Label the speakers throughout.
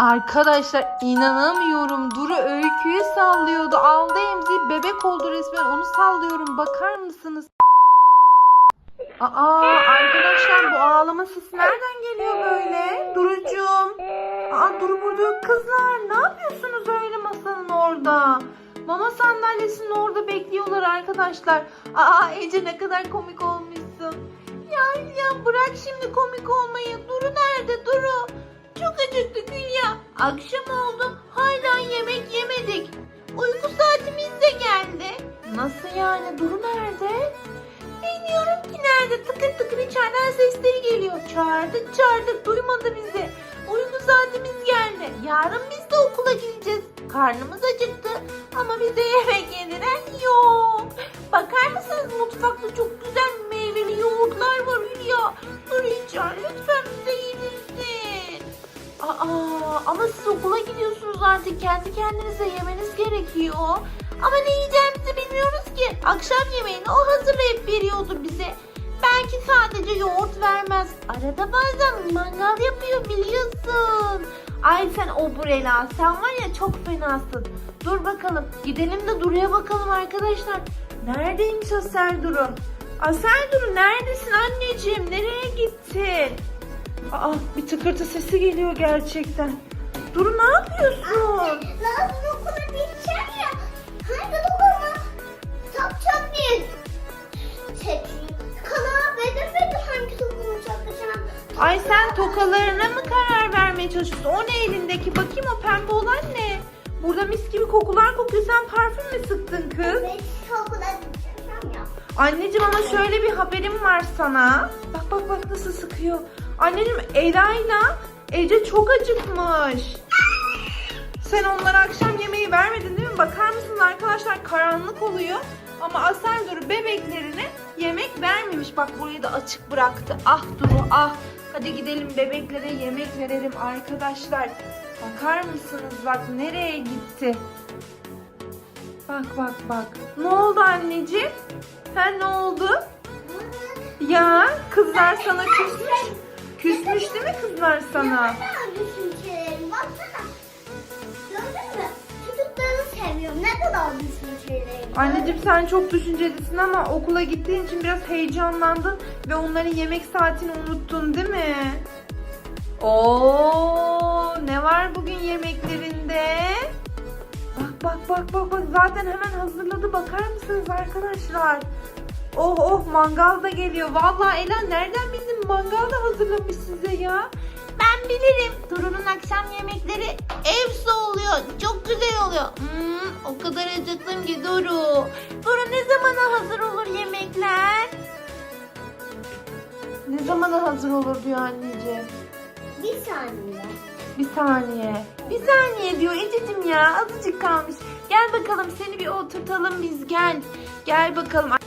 Speaker 1: Arkadaşlar inanamıyorum. Duru öyküyü sallıyordu. Aldı emziği bebek oldu resmen. Onu sallıyorum. Bakar mısınız? Aa arkadaşlar bu ağlama sesi nereden geliyor böyle? Durucuğum. Aa Duru burada yok kızlar. Ne yapıyorsunuz öyle masanın orada? Mama sandalyesinin orada bekliyorlar arkadaşlar. Aa Ece ne kadar komik olmuşsun. Ya ya bırak şimdi komik olmayı. Duru nerede Duru? Çok acıktık Hülya. Akşam oldu. Hala yemek yemedik. Uyku saatimiz de geldi. Nasıl yani? Duru nerede? Bilmiyorum ki nerede. Tıkır tıkır içeriden sesleri geliyor. Çağırdık çağırdık duymadı bizi. Uyku saatimiz geldi. Yarın biz de okula gideceğiz. Karnımız acıktı ama bize yemek yediren yok. Bakar mısınız mutfakta çok güzel meyveli yoğurtlar var Hülya. Dur içer lütfen. Aa, ama siz okula gidiyorsunuz artık. Kendi kendinize yemeniz gerekiyor. Ama ne yiyeceğimizi bilmiyoruz ki. Akşam yemeğini o hazırlayıp veriyordu bize. Belki sadece yoğurt vermez. Arada bazen mangal yapıyor biliyorsun. Ay sen o Burela sen var ya çok fenasın. Dur bakalım gidelim de Duru'ya bakalım arkadaşlar. Neredeymiş Asel Duru? Asel Duru neredesin anneciğim? Nereye gittin? Aa bir tıkırtı sesi geliyor gerçekten. Duru ne yapıyorsun?
Speaker 2: Lazım okula gideceğim ya. Hangi dokuma? Çok çok değil. Seçim. Karar veremedim hangi dokuma çakacağım.
Speaker 1: Ay sen tokalarına mı karar vermeye çalışıyorsun? O ne elindeki? Bakayım o pembe olan ne? Burada mis gibi kokular kokuyor. Sen parfüm mü sıktın kız?
Speaker 2: Ve okula gideceğim ya.
Speaker 1: Anneciğim ama şöyle bir haberim var sana. Bak bak bak nasıl sıkıyor. Anneciğim Ela'yla Ece çok acıkmış. Sen onlara akşam yemeği vermedin değil mi? Bakar mısınız arkadaşlar karanlık oluyor. Ama Asel Duru bebeklerine yemek vermemiş. Bak burayı da açık bıraktı. Ah Duru ah. Hadi gidelim bebeklere yemek verelim arkadaşlar. Bakar mısınız bak nereye gitti? Bak bak bak. Ne oldu anneciğim? Ha ne oldu? Ya kızlar sana küsmüş. Küsmüş değil mi kızlar sana?
Speaker 2: Ne kadar düşüncelerim baksana. Gördün mü? Çocukları seviyorum. Ne kadar düşüncelerim.
Speaker 1: Anneciğim sen çok düşüncelisin ama okula gittiğin için biraz heyecanlandın ve onların yemek saatini unuttun değil mi? Oo, ne var bugün yemeklerinde? Bak bak bak bak bak zaten hemen hazırladı bakar mısınız arkadaşlar? Oh oh mangal da geliyor. Vallahi Ela nereden bildin mangal da hazırlamış size ya.
Speaker 2: Ben bilirim. Duru'nun akşam yemekleri evsi oluyor. Çok güzel oluyor. Hmm, o kadar acıktım ki Duru. Duru ne zamana hazır olur yemekler?
Speaker 1: Ne zamana hazır olur diyor anneciğim.
Speaker 2: Bir saniye.
Speaker 1: Bir saniye. Bir saniye diyor Ececiğim ya. Azıcık kalmış. Gel bakalım seni bir oturtalım biz gel. Gel bakalım.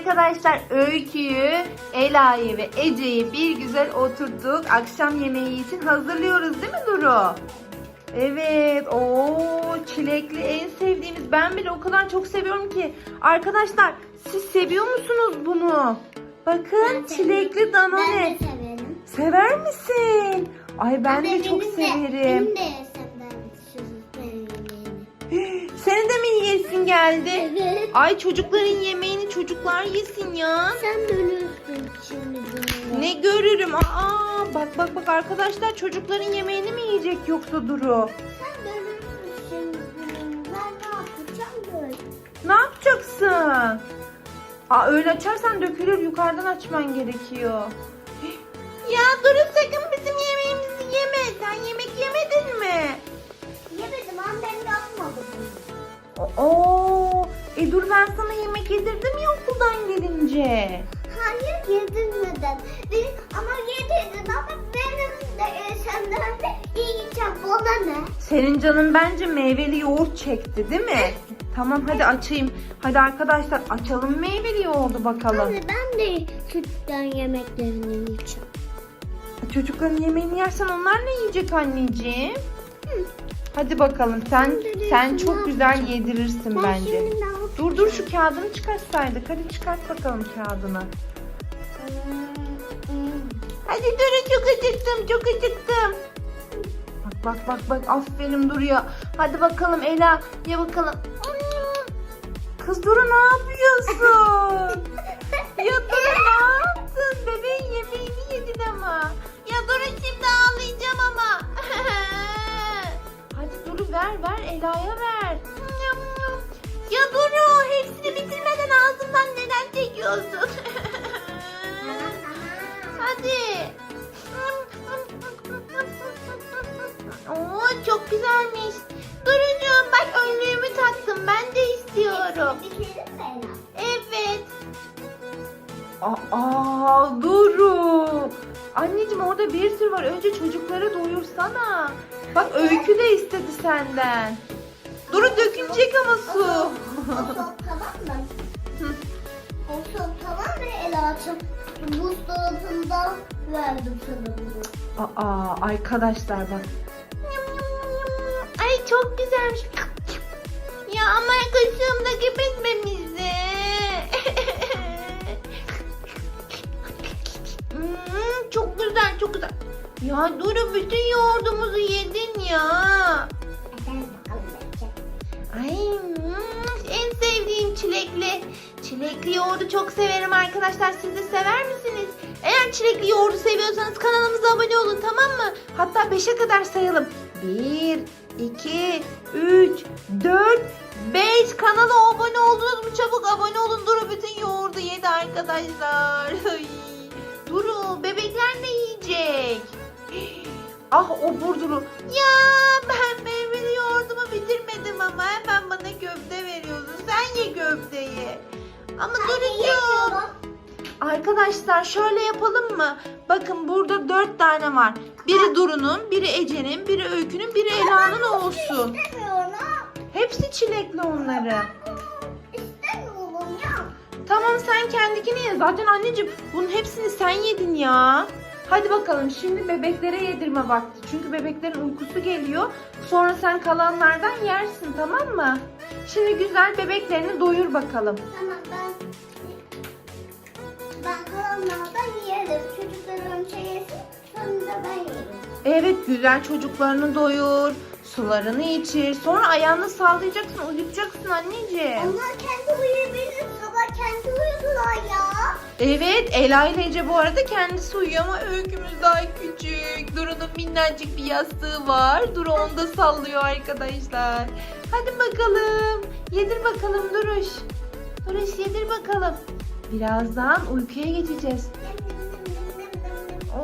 Speaker 1: Arkadaşlar Öykü'yü, Ela'yı ve Ece'yi bir güzel oturttuk. Akşam yemeği için hazırlıyoruz değil mi Duru? Evet. o çilekli en sevdiğimiz. Ben bile o kadar çok seviyorum ki. Arkadaşlar siz seviyor musunuz bunu? Bakın çilekli danone.
Speaker 2: Ben de severim.
Speaker 1: Sever misin? Ay ben de
Speaker 2: Anne,
Speaker 1: çok
Speaker 2: benim
Speaker 1: severim.
Speaker 2: benim de yesem ben.
Speaker 1: Senin de mi yiyesin geldi?
Speaker 2: Evet.
Speaker 1: Ay çocukların yemeğini çocuklar yesin ya.
Speaker 2: Sen bölürsün şimdi bunu.
Speaker 1: Ne görürüm? Aa bak bak bak arkadaşlar çocukların yemeğini mi yiyecek yoksa Duru?
Speaker 2: Sen bölürsün şimdi bunu. Ben ne yapacağım böyle?
Speaker 1: Ne yapacaksın? Aa öyle açarsan dökülür yukarıdan açman gerekiyor. Ya Duru sakın Oo, e dur ben sana yemek yedirdim ya okuldan gelince.
Speaker 2: Hayır yedirmeden. Benim, ama yedirdin ama benim de e, senden de yiyeceğim. Bana ne?
Speaker 1: Senin canın bence meyveli yoğurt çekti değil mi? Tamam hadi açayım. Hadi arkadaşlar açalım meyveli yoğurdu bakalım.
Speaker 2: Anne ben de sütten yemeklerini yiyeceğim.
Speaker 1: Çocukların yemeğini yersen onlar ne yiyecek anneciğim? Hadi bakalım sen sen çok güzel yedirirsin
Speaker 2: Ben
Speaker 1: bence. Dur dur şu kağıdını çıkartsaydık. Hadi çıkart bakalım kağıdını. Hadi dur çok acıktım çok acıktım. Bak Bak bak bak aferin Duru'ya. Hadi bakalım Ela ye bakalım. Kız Duru ne yapıyorsun? ya Duru ne yaptın? Bebeğin yemeğini yedin ama.
Speaker 2: Ya durun şimdi
Speaker 1: Hadi ver ver Ela'ya ver.
Speaker 2: ya Duru hepsini bitirmeden ağzından neden çekiyorsun? Hadi. Oo çok güzelmiş. Durucuğum bak önlüğümü taktım. Ben de istiyorum. Evet.
Speaker 1: Aa Duru. Anneciğim orada bir sürü var. Önce çocukları doyursana. Bak Öykü de istedi senden. Duru dökülecek ama su.
Speaker 3: O tamam mı? O tamam mı Ela'cığım? Buzdolabından verdim sana bunu.
Speaker 1: Aa arkadaşlar bak.
Speaker 2: Ay çok güzelmiş. Ya ama kaşığımdaki bitmemişti. Çok güzel. Ya Duru bütün yoğurdumuzu yedin ya. Ay hmm, en sevdiğim çilekli. Çilekli yoğurdu çok severim arkadaşlar. Siz de sever misiniz? Eğer çilekli yoğurdu seviyorsanız kanalımıza abone olun tamam mı?
Speaker 1: Hatta 5'e kadar sayalım. 1, 2, 3, 4.
Speaker 2: 5 kanala abone oldunuz mu? Çabuk abone olun. Duru bütün yoğurdu yedi arkadaşlar. Duru bebekler ne yiyecek?
Speaker 1: Ah o burduru.
Speaker 2: Ya ben meyveli yoğurdumu bitirmedim ama hemen bana köfte veriyorsun. Sen ye köfteyi. Ama Duru'cuğum.
Speaker 1: Arkadaşlar şöyle yapalım mı? Bakın burada 4 tane var. Biri Duru'nun, biri Ece'nin, biri Öykü'nün, biri Ela'nın olsun. Hepsi çilekli onları. Tamam sen kendikini ye. Zaten anneciğim bunun hepsini sen yedin ya. Hadi bakalım şimdi bebeklere yedirme vakti. Çünkü bebeklerin uykusu geliyor. Sonra sen kalanlardan yersin tamam mı? Şimdi güzel bebeklerini doyur bakalım.
Speaker 3: Tamam ben ben kalanlardan yerim. Çocuklar önce yesin. Sonra ben yerim.
Speaker 1: Evet güzel çocuklarını doyur. Sularını içir. Sonra ayağını sallayacaksın, uyutacaksın anneciğim.
Speaker 3: Onlar kendi uyuyabilir. Kendi uyudular ya.
Speaker 1: Evet Ela ile Ece bu arada kendisi uyuyor ama öykümüz daha küçük. Duru'nun minnacık bir yastığı var. Duru onu da sallıyor arkadaşlar. Hadi bakalım. Yedir bakalım Duruş. Duruş yedir bakalım. Birazdan uykuya geçeceğiz.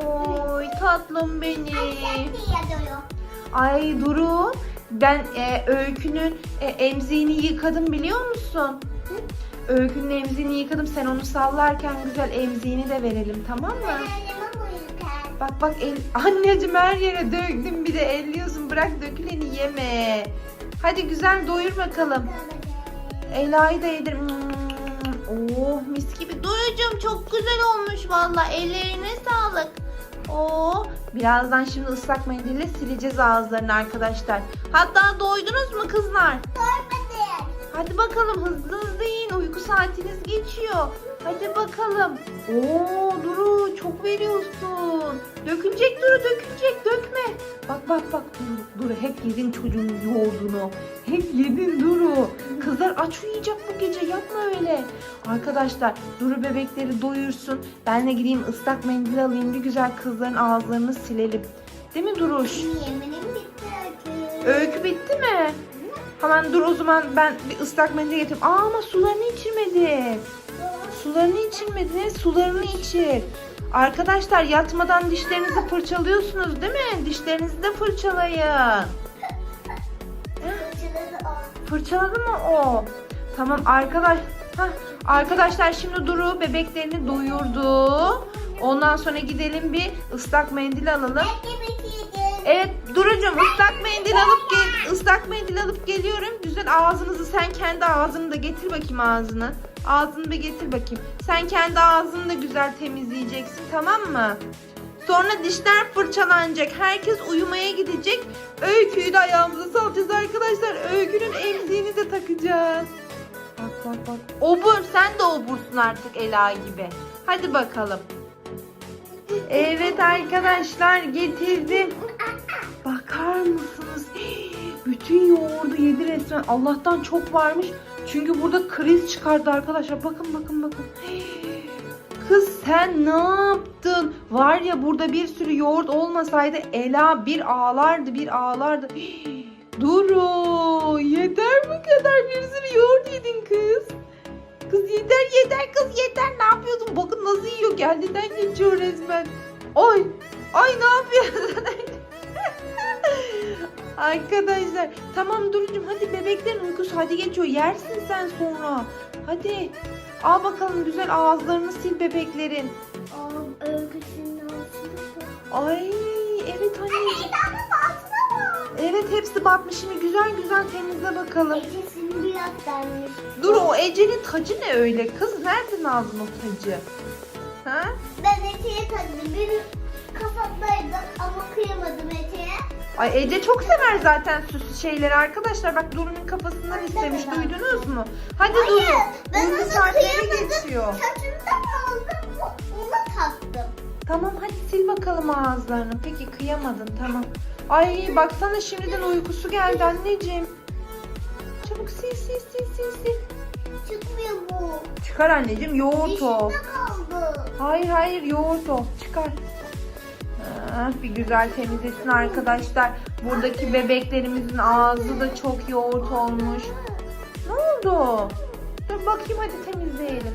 Speaker 1: Oy tatlım benim. Ay Duru ben e, Öykü'nün e, emziğini yıkadım biliyor musun? Öykünün emziğini yıkadım. Sen onu sallarken güzel emziğini de verelim tamam mı? Bak bak el, anneciğim her yere döktüm bir de elliyorsun bırak döküleni yeme. Hadi güzel doyur bakalım. Ela'yı da yedir. Mm, Oh mis gibi.
Speaker 2: Duru'cum çok güzel olmuş valla. Ellerine sağlık.
Speaker 1: Oo, birazdan şimdi ıslak mendille sileceğiz ağızlarını arkadaşlar. Hatta doydunuz mu kızlar?
Speaker 3: Görmedim.
Speaker 1: Hadi bakalım hızlı hızlı yiyin. Uyku saatiniz geçiyor. Hadi bakalım. Oo Duru çok veriyorsun. Dökülecek Duru dökülecek dökme. Bak bak bak Duru, Duru hep yedin çocuğun yoğurdunu. Hep yedin Duru. Kızlar aç uyuyacak bu gece yapma öyle. Arkadaşlar Duru bebekleri doyursun. Ben de gideyim ıslak mendil alayım bir güzel kızların ağızlarını silelim. Değil mi Duruş?
Speaker 3: Yeminim bitti öykü.
Speaker 1: Öykü bitti mi? Hemen dur o zaman ben bir ıslak mendil getireyim. Aa ama sularını içirmedi. Sularını içirmedi. Sularını içir. Arkadaşlar yatmadan dişlerinizi fırçalıyorsunuz değil mi? Dişlerinizi de fırçalayın. Fırçaladı mı o? Tamam arkadaş. Hah, arkadaşlar şimdi Duru bebeklerini doyurdu. Ondan sonra gidelim bir ıslak mendil alalım. Evet Duru'cum ıslak mendil alıp gel ıslak mendil alıp geliyorum. Güzel ağzınızı sen kendi ağzını da getir bakayım ağzını. Ağzını bir getir bakayım. Sen kendi ağzını da güzel temizleyeceksin tamam mı? Sonra dişler fırçalanacak. Herkes uyumaya gidecek. Öyküyü de ayağımıza salacağız arkadaşlar. Öykünün emziğini de takacağız. Bak bak bak. Obur sen de obursun artık Ela gibi. Hadi bakalım. Evet arkadaşlar getirdim. Bakar resmen. Allah'tan çok varmış. Çünkü burada kriz çıkardı arkadaşlar. Bakın bakın bakın. Kız sen ne yaptın? Var ya burada bir sürü yoğurt olmasaydı Ela bir ağlardı bir ağlardı. Duru yeter bu kadar bir sürü yoğurt yedin kız. Kız yeter yeter kız yeter ne yapıyorsun? Bakın nasıl yiyor kendinden geçiyor resmen. Ay ay ne yapıyorsun? Arkadaşlar tamam Duru'cum hadi bebeklerin uykusu hadi geçiyor yersin sen sonra. Hadi al bakalım güzel ağızlarını sil bebeklerin.
Speaker 3: Aa, örgüsünün altında.
Speaker 1: Ay evet anneciğim. Evet hepsi batmış şimdi güzel güzel temizle bakalım.
Speaker 3: Ecesini biraz denmiş.
Speaker 1: Dur o Ece'nin tacı ne öyle kız nereden aldın o tacı? Ha?
Speaker 3: Ben Ece'ye tadım. Bir kafamdaydı ama kıyamadım Ece'ye.
Speaker 1: Ay Ece çok sever zaten süs şeyleri arkadaşlar. Bak Duru'nun kafasından istemiş.
Speaker 3: ben.
Speaker 1: Duydunuz mu? Hadi
Speaker 3: Hayır,
Speaker 1: Duru.
Speaker 3: ben onu
Speaker 1: saatleri geçiyor.
Speaker 3: Saçından aldım. Ona taktım.
Speaker 1: Tamam hadi sil bakalım ağızlarını. Peki kıyamadın tamam. Ay baksana şimdiden uykusu geldi anneciğim. Çabuk sil sil sil sil sil.
Speaker 3: Çıkmıyor bu.
Speaker 1: Çıkar anneciğim yoğurt o. Hayır hayır yoğurt o. Çıkar. Bir güzel temizlesin arkadaşlar. Buradaki bebeklerimizin ağzı da çok yoğurt olmuş. Ne oldu? Dur bakayım hadi temizleyelim.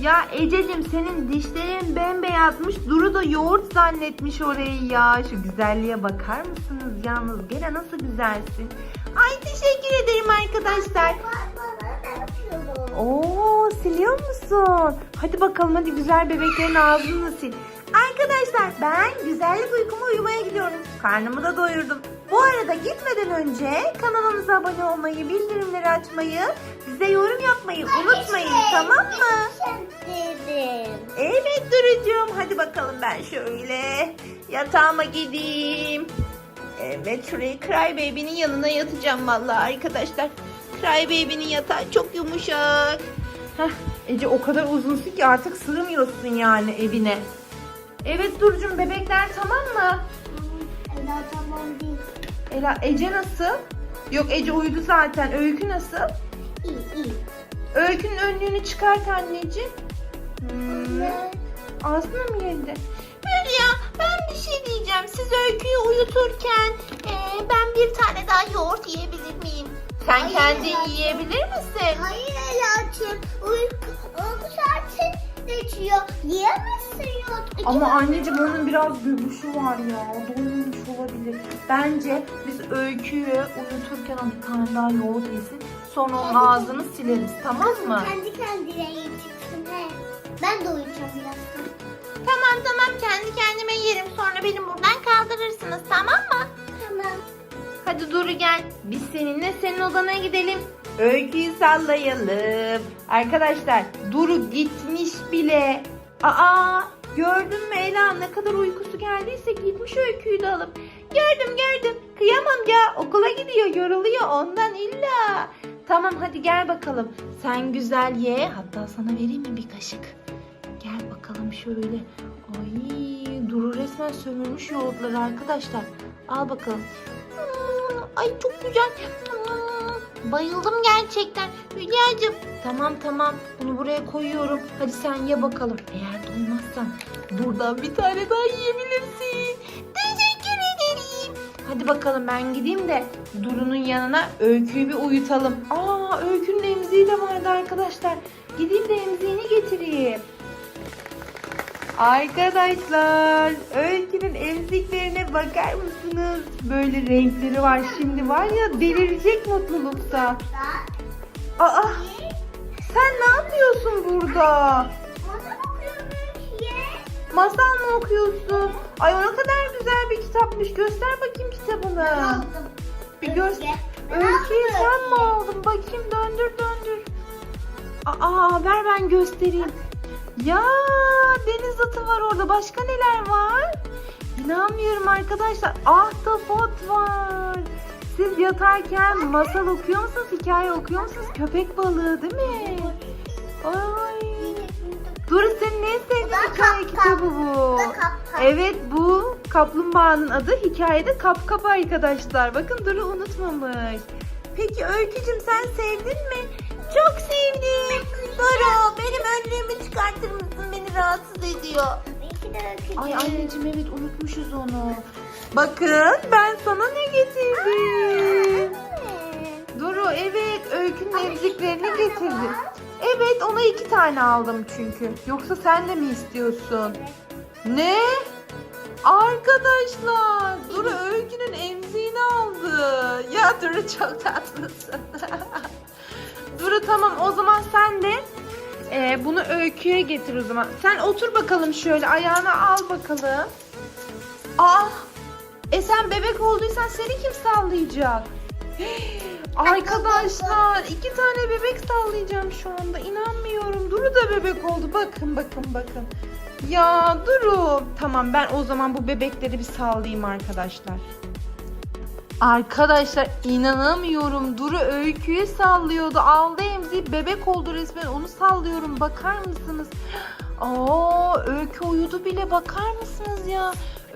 Speaker 1: Ya Ececiğim senin dişlerin bembeyazmış. Duru da yoğurt zannetmiş orayı ya. Şu güzelliğe bakar mısınız yalnız? Gene nasıl güzelsin. Ay teşekkür ederim arkadaşlar. Oo siliyor musun? Hadi bakalım hadi güzel bebeklerin ağzını sil. Arkadaşlar ben güzellik uykuma uyumaya gidiyorum. Karnımı da doyurdum. Bu arada gitmeden önce kanalımıza abone olmayı, bildirimleri açmayı, bize yorum yapmayı unutmayın tamam mı? Evet Duru'cum hadi bakalım ben şöyle yatağıma gideyim. Evet şuraya Cry Baby'nin yanına yatacağım vallahi arkadaşlar. Cry Baby'nin yatağı çok yumuşak. Heh, Ece o kadar uzunsun ki artık sığmıyorsun yani evine. Evet Duru'cum bebekler tamam mı?
Speaker 3: Ela tamam değil.
Speaker 1: Ela Ece nasıl? Yok Ece uyudu zaten. Öykü nasıl?
Speaker 3: İyi iyi.
Speaker 1: Öykünün önlüğünü çıkart anneciğim. Hmm. Ağzına mı yedi?
Speaker 2: Hülya ben bir şey diyeceğim. Siz öyküyü uyuturken eee, ben bir tane daha yoğurt yiyebilir miyim? Sen
Speaker 3: Hayır,
Speaker 2: kendin yiyebilir misin?
Speaker 3: Hayır Ela'cığım. Uyku, uyku saati Yiyemezsin.
Speaker 1: Ama anneciğim onun biraz göbüşü var ya. Doymamış olabilir. Bence biz öyküyü uyuturken o bir tane daha yoğurt yesin. Sonra onun ağzını sileriz tamam mı?
Speaker 3: Kendi kendine yiyeceksin he. Ben de uyuyacağım birazdan.
Speaker 2: Tamam tamam kendi kendime yerim. Sonra beni buradan kaldırırsınız tamam mı?
Speaker 3: Tamam.
Speaker 1: Hadi Duru gel. Biz seninle senin odana gidelim. Öyküyü sallayalım. Arkadaşlar Duru gitmiş bile. Aa gördün mü Ela ne kadar uykusu geldiyse gitmiş öyküyü de alıp. Gördüm gördüm. Kıyamam ya okula gidiyor yoruluyor ondan illa. Tamam hadi gel bakalım. Sen güzel ye. Hatta sana vereyim mi bir kaşık? Gel bakalım şöyle. Ay Duru resmen sömürmüş yoğurtları arkadaşlar. Al bakalım.
Speaker 2: Ay çok güzel. Bayıldım gerçekten. Hülya'cığım
Speaker 1: Tamam tamam bunu buraya koyuyorum. Hadi sen ye bakalım. Eğer doymazsan buradan bir tane daha yiyebilirsin.
Speaker 2: teşekkür ederim.
Speaker 1: Hadi bakalım ben gideyim de Duru'nun yanına Öykü'yü bir uyutalım. Aa Öykü'nün emziği de vardı arkadaşlar. Gideyim de emziğini getireyim. Arkadaşlar Öykü'nün emziklerine bakar mısınız? Böyle renkleri var. Şimdi var ya delirecek mutlulukta. Aa sen ne yapıyorsun burada?
Speaker 3: Masal
Speaker 1: mı okuyorsun? Ay o ne kadar güzel bir kitapmış. Göster bakayım kitabını.
Speaker 3: Aldım.
Speaker 1: Bir göster. Öyküyü sen mi aldın? Bakayım döndür döndür. Aa ver ben göstereyim. Ya deniz atı var orada. Başka neler var? İnanmıyorum arkadaşlar. Ahtapot var. Siz yatarken masal okuyor musunuz? Hikaye okuyor musunuz? Köpek balığı değil mi? Ay. Dur senin en sevdiğin hikaye kitabı bu. Evet bu kaplumbağanın adı hikayede kap kap arkadaşlar. Bakın Duru unutmamış. Peki Öykücüm sen sevdin mi?
Speaker 2: Çok sevdim. Duru benim önlüğümü çıkartır mısın? Beni rahatsız ediyor.
Speaker 3: De.
Speaker 1: Ay anneciğim evet unutmuşuz onu. Bakın ben sana ne getirdim. Duru evet Öykü'nün emziklerini getirdi. Evet ona iki tane aldım çünkü. Yoksa sen de mi istiyorsun? Ne? Arkadaşlar Duru Öykü'nün emziğini aldı. Ya Duru çok tatlısın. Duru tamam o zaman sen de e, bunu Öykü'ye getir o zaman. Sen otur bakalım şöyle ayağını al bakalım. Aa, e sen bebek olduysan seni kim sallayacak? Arkadaşlar iki tane bebek sallayacağım şu anda. İnanmıyorum. Duru da bebek oldu. Bakın bakın bakın. Ya Duru. Tamam ben o zaman bu bebekleri bir sallayayım arkadaşlar. Arkadaşlar inanamıyorum. Duru öyküyü sallıyordu. Aldı emziği bebek oldu resmen. Onu sallıyorum. Bakar mısınız? Aa, öykü uyudu bile. Bakar mısınız ya?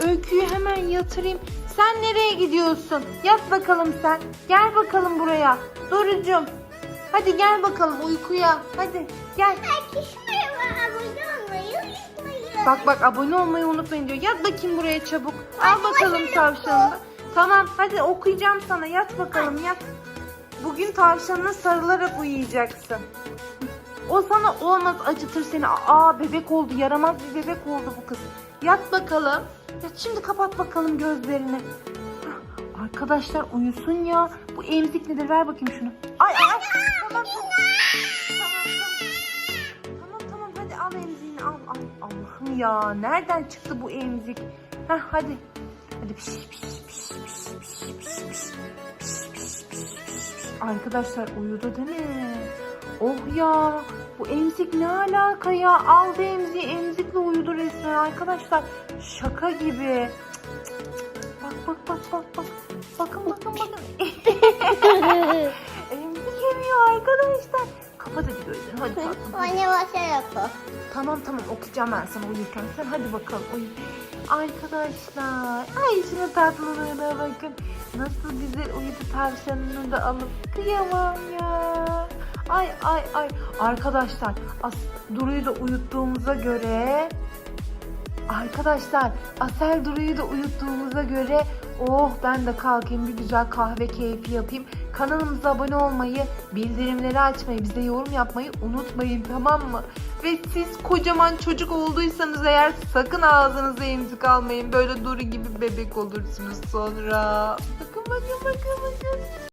Speaker 1: Öyküyü hemen yatırayım. Sen nereye gidiyorsun? Yat bakalım sen. Gel bakalım buraya. Durucum. Hadi gel bakalım uykuya. Hadi gel.
Speaker 3: Herkes merhaba abone olmayı unutmayın.
Speaker 1: Bak bak abone olmayı unutmayın diyor. Yat bakayım buraya çabuk. Al bakalım tavşanını. Tamam hadi okuyacağım sana. Yat bakalım yat. Bugün tavşanına sarılarak uyuyacaksın. O sana olmaz acıtır seni. Aa bebek oldu yaramaz bir bebek oldu bu kız. Yat bakalım. Ya şimdi kapat bakalım gözlerini. Arkadaşlar uyusun ya. Bu emzik nedir? Ver bakayım şunu. Ay ay. Tamam, tamam. tamam tamam hadi al emziğini al. al. Allah'ım ya nereden çıktı bu emzik? Heh hadi. Hadi piş piş piş piş piş piş piş. Arkadaşlar uyudu değil mi? Oh ya bu emzik ne alaka ya? Aldı emziği emzikle uyudu resmen arkadaşlar. Şaka gibi. Bak bak bak bak bak. Bakın bakın bakın. emzik emiyor arkadaşlar. Kapat hadi gözlerini hadi tatlım.
Speaker 3: Anne başa yapı.
Speaker 1: Tamam tamam okuyacağım ben sana uyurken. Sen hadi bakalım uyu. Arkadaşlar. Ay şuna tatlılığına bakın. Nasıl güzel uyudu tavşanını da alıp. Kıyamam ya. Ay ay ay. Arkadaşlar As Duru'yu da uyuttuğumuza göre Arkadaşlar Asel Duru'yu da uyuttuğumuza göre oh ben de kalkayım bir güzel kahve keyfi yapayım. Kanalımıza abone olmayı, bildirimleri açmayı, bize yorum yapmayı unutmayın tamam mı? Ve siz kocaman çocuk olduysanız eğer sakın ağzınıza emzik almayın. Böyle Duru gibi bebek olursunuz sonra. Bakın bakın bakın.